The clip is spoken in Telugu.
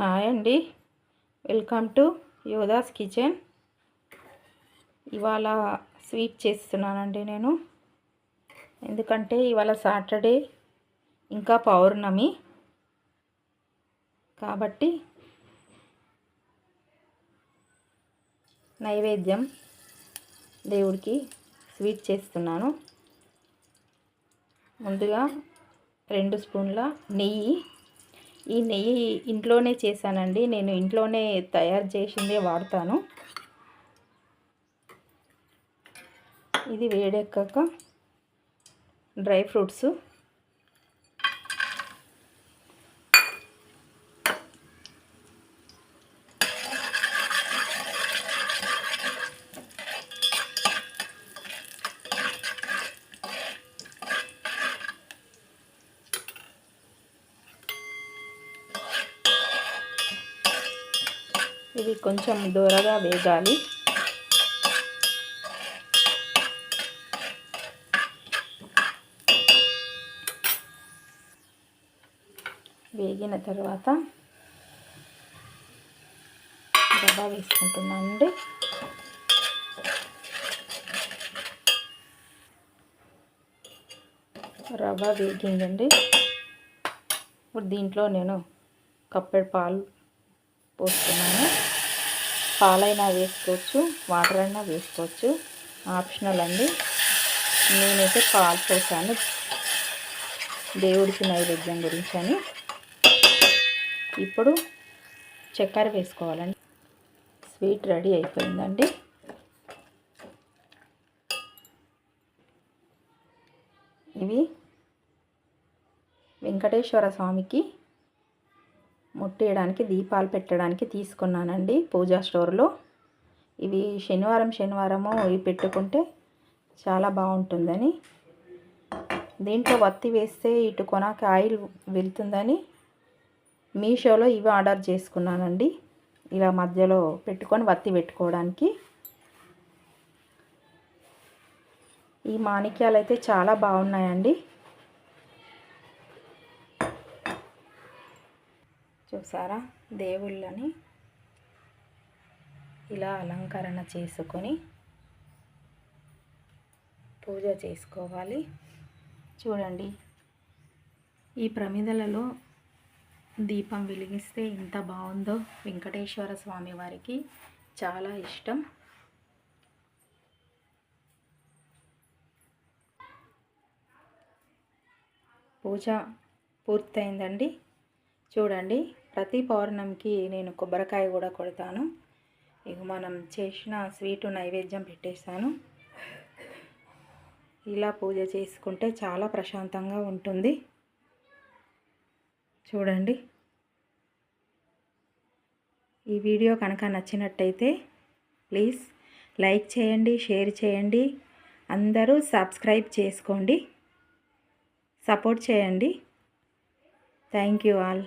హాయ్ అండి. Welcome to Yodha's kitchen. ఇవాళ స్వీట్ చేస్తున్నానండి నేను. ఎందుకంటే ఇవాళ సాటర్డే ఇంకా పౌర్ణమి. కాబట్టి నైవేద్యం దేవుడికి స్వీట్ చేస్తున్నాను. ముందుగా రెండు స్పూన్ల నెయ్యి ఈ నెయ్యి ఇంట్లోనే చేశానండి. నేను ఇంట్లోనే తయారు చేసిందే వాడతాను. ఇది వేడెక్కాక డ్రై ఫ్రూట్స్. ఇవి కొంచెం దూరగా వేగాలి. వేగిన తర్వాత రవ్వ వేసుకుంటున్నానండి. రవ్వ వేగిందండి. ఇప్పుడు దీంట్లో నేను కప్పెడు పాలు పోస్తున్నాను. పాలైనా వేసుకోవచ్చు వాటర్ అయినా వేసుకోవచ్చు. ఆప్షనల్ అండి. నేనైతే పాలు పోసాను. దేవుడికి నైవేద్యం గురించి అని. ఇప్పుడు చక్కెర వేసుకోవాలండి. స్వీట్ రెడీ అయిపోయిందండి. ఇవి వెంకటేశ్వర స్వామికి ముట్టేయడానికి దీపాలు పెట్టడానికి తీసుకున్నానండి పూజా స్టోర్లో. ఇవి శనివారం శనివారము ఇవి పెట్టుకుంటే చాలా బాగుంటుందని. దీంట్లో వత్తి వేస్తే ఇటు కొనాక ఆయిల్ వెళ్తుందని మీషోలో ఇవి ఆర్డర్ చేసుకున్నానండి. ఇలా మధ్యలో పెట్టుకొని వత్తి పెట్టుకోవడానికి. ఈ మాణిక్యాలు అయితే చాలా బాగున్నాయండి. చూసారా? దేవుళ్ళని ఇలా అలంకరణ చేసుకొని పూజ చేసుకోవాలి. చూడండి ఈ ప్రమిదలలో దీపం వెలిగిస్తే ఎంత బాగుందో వెంకటేశ్వర స్వామి వారికి చాలా ఇష్టం. పూజ పూర్తయిందండి. చూడండి ప్రతి పౌర్ణమికి నేను కొబ్బరికాయ కూడా కొడతాను. ఇక మనం చేసిన స్వీటు నైవేద్యం పెట్టేస్తాను. ఇలా పూజ చేసుకుంటే చాలా ప్రశాంతంగా ఉంటుంది. చూడండి. ఈ వీడియో కనుక నచ్చినట్టయితే ప్లీజ్ లైక్ చేయండి షేర్ చేయండి. అందరూ సబ్స్క్రైబ్ చేసుకోండి. సపోర్ట్ చేయండి. Thank you all.